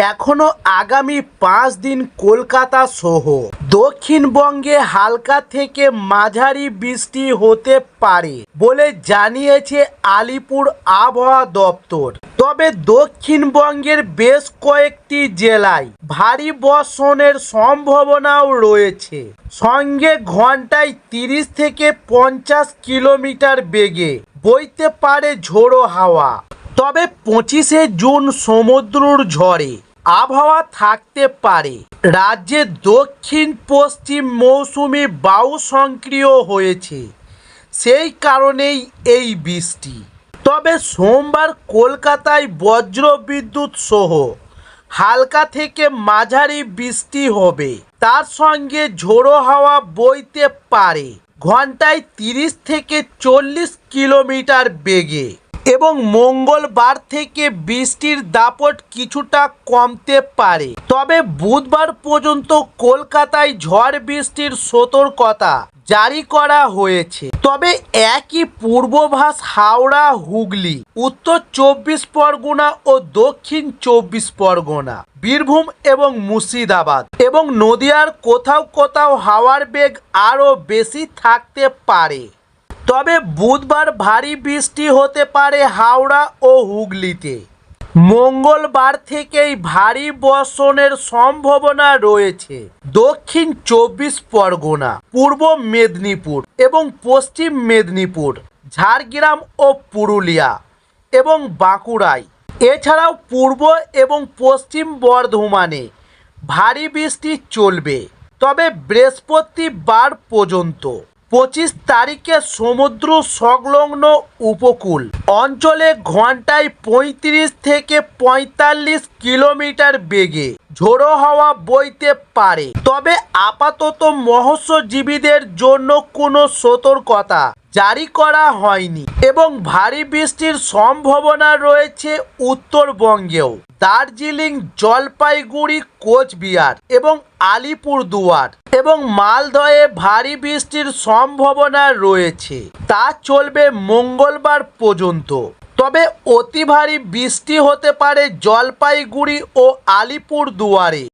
এখনও আগামী পাঁচ দিন কলকাতা সহ। দক্ষিণবঙ্গে হালকা থেকে মাঝারি বৃষ্টি হতে পারে বলে জানিয়েছে আলিপুর আবহাওয়া দপ্তর। তবে দক্ষিণবঙ্গের বেশ কয়েকটি জেলায় ভারী বর্ষণের সম্ভাবনাও রয়েছে। সঙ্গে ঘন্টায় তিরিশ থেকে পঞ্চাশ কিলোমিটার বেগে বইতে পারে ঝোড়ো হাওয়া। তবে পঁচিশে জুন সমুদ্রর ঝড়ে আবহাওয়া থাকতে পারে। রাজ্যে দক্ষিণ পশ্চিম মৌসুমি বায়ু সক্রিয় হয়েছে। সেই কারণেই এই বৃষ্টি। তবে সোমবার কলকাতায় বজ্র বিদ্যুৎ সহ হালকা থেকে মাঝারি বৃষ্টি হবে। তার সঙ্গে ঝোড়ো হাওয়া বইতে পারে। ঘন্টায় তিরিশ থেকে চল্লিশ কিলোমিটার বেগে। এবং মঙ্গলবার থেকে বৃষ্টির দাপট কিছুটা কমতে পারে। তবে বুধবার পর্যন্ত কলকাতায় ঝড় বৃষ্টির সতর্কতা জারি করা হয়েছে। তবে একই পূর্বভাস হাওড়া হুগলি উত্তর চব্বিশ পরগনা ও দক্ষিণ চব্বিশ পরগনা, বীরভূম এবং মুর্শিদাবাদ এবং নদিয়ার কোথাও কোথাও হাওয়ার বেগ আরও বেশি থাকতে পারে। তবে বুধবার ভারী বৃষ্টি হতে পারে হাওড়া ও হুগলিতে। মঙ্গলবার থেকেই ভারী বর্ষণের সম্ভাবনা রয়েছে। দক্ষিণ চব্বিশ পরগনা, পূর্ব মেদিনীপুর এবং পশ্চিম মেদিনীপুর, ঝাড়গ্রাম ও পুরুলিয়া এবং বাঁকুড়ায়। এছাড়াও পূর্ব এবং পশ্চিম বর্ধমানে ভারী বৃষ্টি চলবে। তবে বৃহস্পতিবার পর্যন্ত পঁচিশ তারিখে সমুদ্র সংলগ্ন উপকূল। অঞ্চলে ঘন্টায় পঁয়ত্রিশ থেকে পঁয়তাল্লিশ কিলোমিটার বেগে ঝোড়ো হওয়া বইতে পারে। তবে আপাতত মৎস্যজীবীদের জন্য কোনো সতর্কতা জারি করা হয়নি এবং ভারী বৃষ্টির সম্ভাবনা রয়েছে উত্তরবঙ্গেও। দার্জিলিং, জলপাইগুড়ি, কোচবিহার এবং আলিপুরদুয়ার এবং মালদহে ভারী বৃষ্টির সম্ভাবনা রয়েছে। তা চলবে মঙ্গলবার পর্যন্ত। তবে অতি ভারী বৃষ্টি হতে পারে জলপাইগুড়ি ও আলিপুরদুয়ারে।